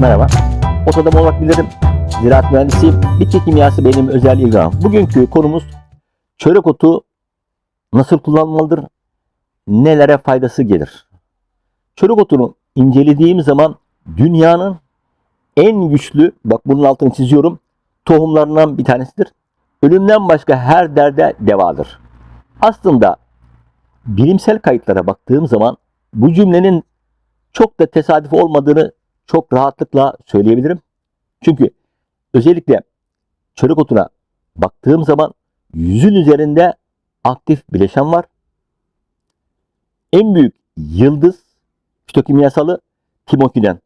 Merhaba. Otoda olmak bilirim. Ziraat mühendisiyim. Bitki kimyası benim özel ilgim. alanım. Bugünkü konumuz çörek otu nasıl kullanılmalıdır? Nelere faydası gelir? Çörek otunu incelediğim zaman dünyanın en güçlü, bak bunun altını çiziyorum, tohumlarından bir tanesidir. Ölümden başka her derde devadır. Aslında bilimsel kayıtlara baktığım zaman bu cümlenin çok da tesadüf olmadığını çok rahatlıkla söyleyebilirim. Çünkü özellikle çörek otuna baktığım zaman yüzün üzerinde aktif bileşen var. En büyük yıldız fitokimyasalı timokinen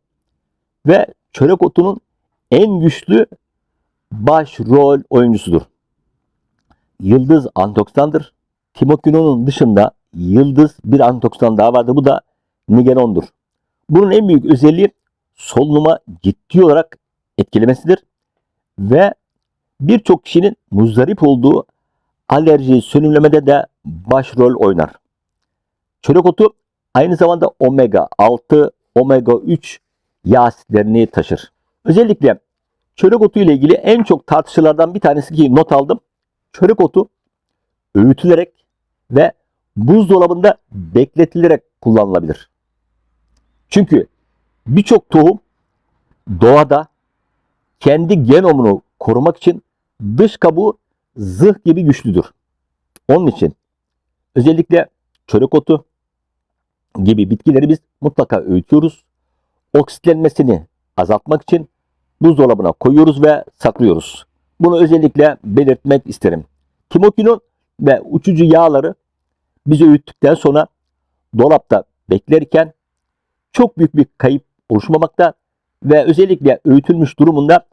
ve çörek otunun en güçlü başrol oyuncusudur. Yıldız antioksidandır. Timokinonun dışında yıldız bir antioksidan daha vardır. Bu da nigelondur. Bunun en büyük özelliği solunuma ciddi olarak etkilemesidir ve birçok kişinin muzdarip olduğu alerji sönümlemede de başrol oynar. Çörek otu aynı zamanda omega 6, omega 3 yağ asitlerini taşır. Özellikle çörek otu ile ilgili en çok tartışılardan bir tanesi ki not aldım. Çörek otu öğütülerek ve buzdolabında bekletilerek kullanılabilir. Çünkü birçok tohum doğada kendi genomunu korumak için dış kabuğu zırh gibi güçlüdür. Onun için özellikle çörek otu gibi bitkileri biz mutlaka öğütüyoruz. Oksitlenmesini azaltmak için buzdolabına koyuyoruz ve saklıyoruz. Bunu özellikle belirtmek isterim. Timokinon ve uçucu yağları biz öğüttükten sonra dolapta beklerken çok büyük bir kayıp oluşmamakta ve özellikle öğütülmüş durumunda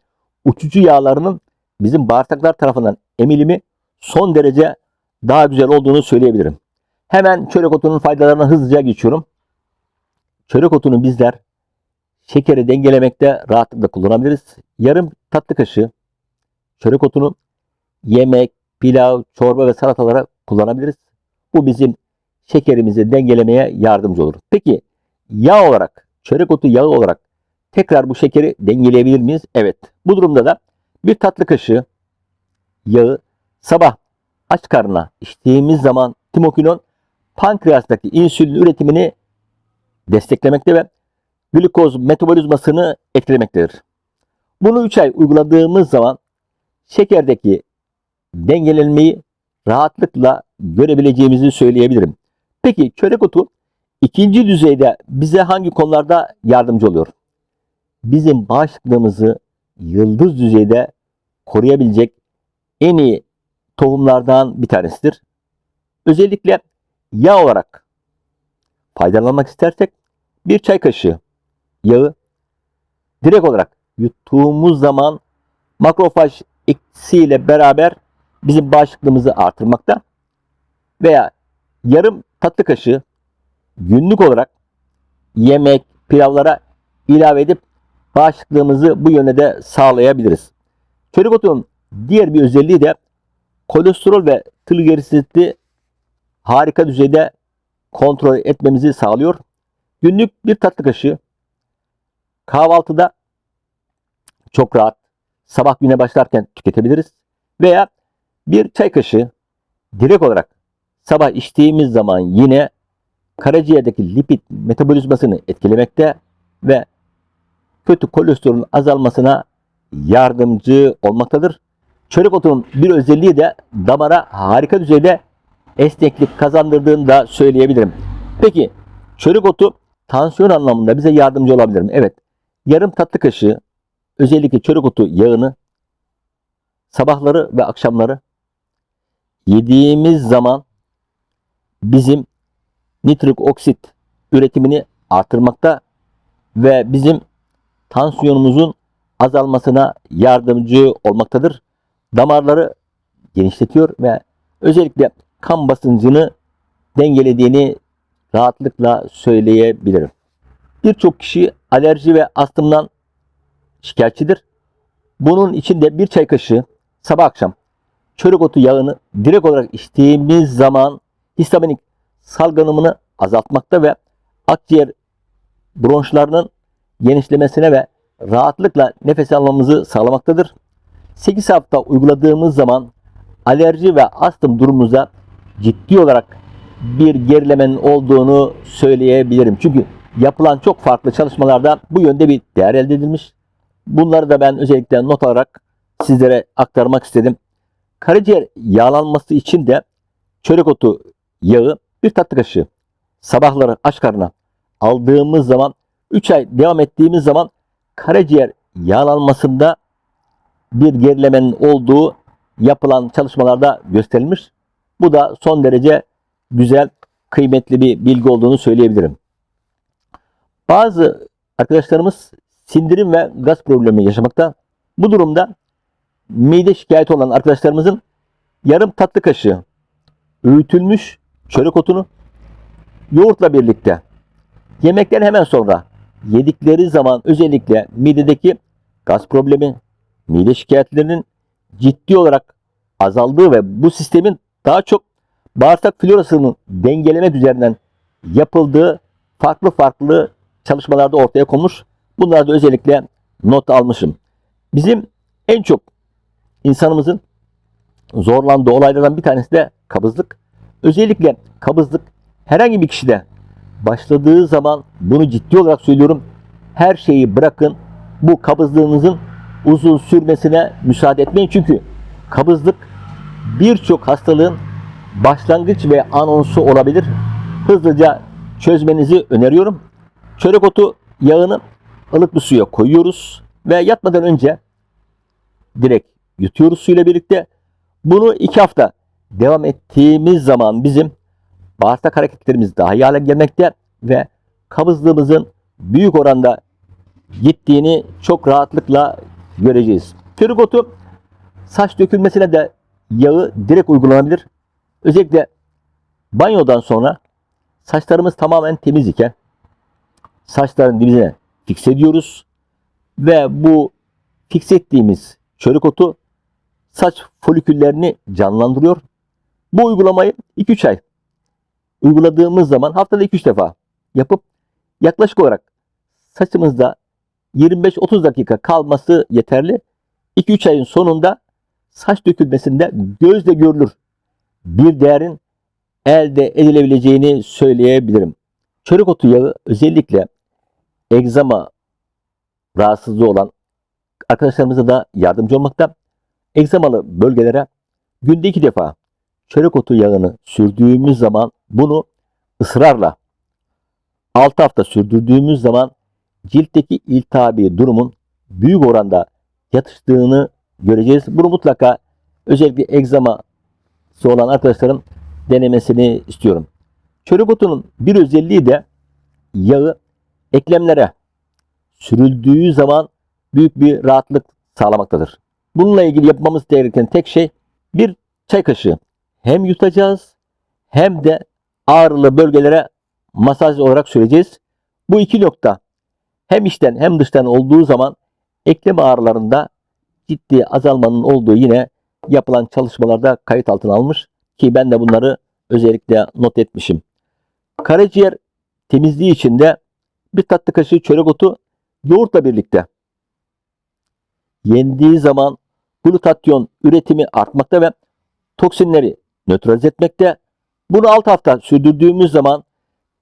uçucu yağlarının bizim bağırsaklar tarafından emilimi son derece daha güzel olduğunu söyleyebilirim. Hemen çörek otunun faydalarına hızlıca geçiyorum. Çörek otunu bizler şekeri dengelemekte rahatlıkla kullanabiliriz. Yarım tatlı kaşığı çörek otunu yemek, pilav, çorba ve salatalara kullanabiliriz. Bu bizim şekerimizi dengelemeye yardımcı olur. Peki yağ olarak, çörek otu yağı olarak tekrar bu şekeri dengeleyebilir miyiz? Evet. Bu durumda da bir tatlı kaşığı yağı sabah aç karnına içtiğimiz zaman timokinon pankreastaki insülin üretimini desteklemekte ve glikoz metabolizmasını etkilemektedir. Bunu 3 ay uyguladığımız zaman şekerdeki dengelenmeyi rahatlıkla görebileceğimizi söyleyebilirim. Peki çörek otu ikinci düzeyde bize hangi konularda yardımcı oluyor? Bizim bağışıklığımızı yıldız düzeyde koruyabilecek en iyi tohumlardan bir tanesidir. Özellikle yağ olarak faydalanmak istersek bir çay kaşığı yağı direkt olarak yuttuğumuz zaman makrofaj eksiğiyle beraber bizim bağışıklığımızı artırmakta veya yarım tatlı kaşığı günlük olarak yemek, pilavlara ilave edip bağışıklığımızı bu yöne de sağlayabiliriz. Çörek otunun diğer bir özelliği de kolesterol ve trigliseritli harika düzeyde kontrol etmemizi sağlıyor. Günlük bir tatlı kaşığı kahvaltıda çok rahat sabah güne başlarken tüketebiliriz. Veya bir çay kaşığı direkt olarak sabah içtiğimiz zaman yine karaciğerdeki lipid metabolizmasını etkilemekte ve kötü kolesterolün azalmasına yardımcı olmaktadır. Çörek otunun bir özelliği de damara harika düzeyde esneklik kazandırdığını da söyleyebilirim. Peki çörek otu tansiyon anlamında bize yardımcı olabilir mi? Evet. Yarım tatlı kaşığı özellikle çörek otu yağını sabahları ve akşamları yediğimiz zaman bizim nitrik oksit üretimini artırmakta ve bizim tansiyonumuzun azalmasına yardımcı olmaktadır. Damarları genişletiyor ve özellikle kan basıncını dengelediğini rahatlıkla söyleyebilirim. Birçok kişi alerji ve astımdan şikayetçidir. Bunun içinde bir çay kaşığı sabah akşam çörek otu yağını direkt olarak içtiğimiz zaman histaminik salgınımını azaltmakta ve akciğer bronşlarının genişlemesine ve rahatlıkla nefes almamızı sağlamaktadır. 8 hafta uyguladığımız zaman alerji ve astım durumumuza ciddi olarak bir gerilemenin olduğunu söyleyebilirim. Çünkü yapılan çok farklı çalışmalarda bu yönde bir değer elde edilmiş. Bunları da ben özellikle not alarak sizlere aktarmak istedim. Karaciğer yağlanması için de çörek otu yağı bir tatlı kaşığı sabahları aç karnına aldığımız zaman 3 ay devam ettiğimiz zaman karaciğer yağlanmasında bir gerilemenin olduğu yapılan çalışmalarda gösterilmiş. Bu da son derece güzel, kıymetli bir bilgi olduğunu söyleyebilirim. Bazı arkadaşlarımız sindirim ve gaz problemi yaşamakta. Bu durumda mide şikayeti olan arkadaşlarımızın yarım tatlı kaşığı öğütülmüş çörek otunu yoğurtla birlikte yemekten hemen sonra yedikleri zaman özellikle midedeki gaz problemi, mide şikayetlerinin ciddi olarak azaldığı ve bu sistemin daha çok bağırsak florasını dengelemek üzerinden yapıldığı farklı farklı çalışmalarda ortaya konmuş. Bunları da özellikle not almışım. Bizim en çok insanımızın zorlandığı olaylardan bir tanesi de kabızlık. Özellikle kabızlık herhangi bir kişide başladığı zaman bunu ciddi olarak söylüyorum. Her şeyi bırakın. Bu kabızlığınızın uzun sürmesine müsaade etmeyin. Çünkü kabızlık birçok hastalığın başlangıç ve anonsu olabilir. Hızlıca çözmenizi öneriyorum. Çörek otu yağını ılık bir suya koyuyoruz ve yatmadan önce direkt yutuyoruz suyla birlikte. Bunu iki hafta devam ettiğimiz zaman bizim bağırsak hareketlerimiz daha iyi hale gelmekte ve kabızlığımızın büyük oranda gittiğini çok rahatlıkla göreceğiz. Çörek otu saç dökülmesine de yağı direkt uygulanabilir. Özellikle banyodan sonra saçlarımız tamamen temiz iken saçların dibine fikse ediyoruz ve bu fikse ettiğimiz çörek otu saç foliküllerini canlandırıyor. Bu uygulamayı 2-3 ay uyguladığımız zaman haftada 2-3 defa yapıp yaklaşık olarak saçımızda 25-30 dakika kalması yeterli. 2-3 ayın sonunda saç dökülmesinde gözle görülür bir değerin elde edilebileceğini söyleyebilirim. Çörek otu yağı özellikle egzama rahatsızlığı olan arkadaşlarımıza da yardımcı olmakta. Egzamalı bölgelere günde iki defa çörek otu yağını sürdüğümüz zaman bunu ısrarla 6 hafta sürdürdüğümüz zaman ciltteki iltihabi durumun büyük oranda yatıştığını göreceğiz. Bunu mutlaka özellikle egzaması olan arkadaşlarım denemesini istiyorum. Çörek otunun bir özelliği de yağı eklemlere sürüldüğü zaman büyük bir rahatlık sağlamaktadır. Bununla ilgili yapmamız gereken tek şey bir çay kaşığı hem yutacağız hem de ağrılı bölgelere masaj olarak süreceğiz. Bu iki nokta hem içten hem dıştan olduğu zaman eklem ağrılarında ciddi azalmanın olduğu yine yapılan çalışmalarda kayıt altına almış ki ben de bunları özellikle not etmişim. Karaciğer temizliği için de bir tatlı kaşığı çörek otu yoğurtla birlikte yendiği zaman glutatyon üretimi artmakta ve toksinleri nötralize etmekte. Bunu 6 hafta sürdürdüğümüz zaman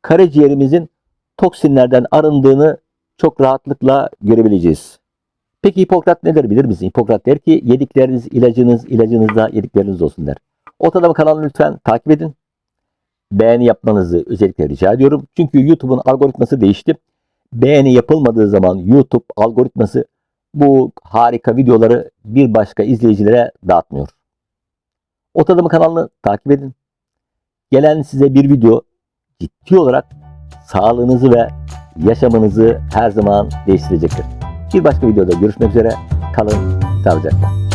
karaciğerimizin toksinlerden arındığını çok rahatlıkla görebileceğiz. Peki Hipokrat neler bilir misin? Hipokrat der ki yedikleriniz ilacınız, ilacınız da yedikleriniz olsun der. Ortalama kanalını lütfen takip edin. Beğeni yapmanızı özellikle rica ediyorum. Çünkü YouTube'un algoritması değişti. Beğeni yapılmadığı zaman YouTube algoritması bu harika videoları bir başka izleyicilere dağıtmıyor. Otadımı kanalını takip edin. Gelen size bir video ciddi olarak sağlığınızı ve yaşamınızı her zaman değiştirecektir. Bir başka videoda görüşmek üzere. Kalın sağlıcakla.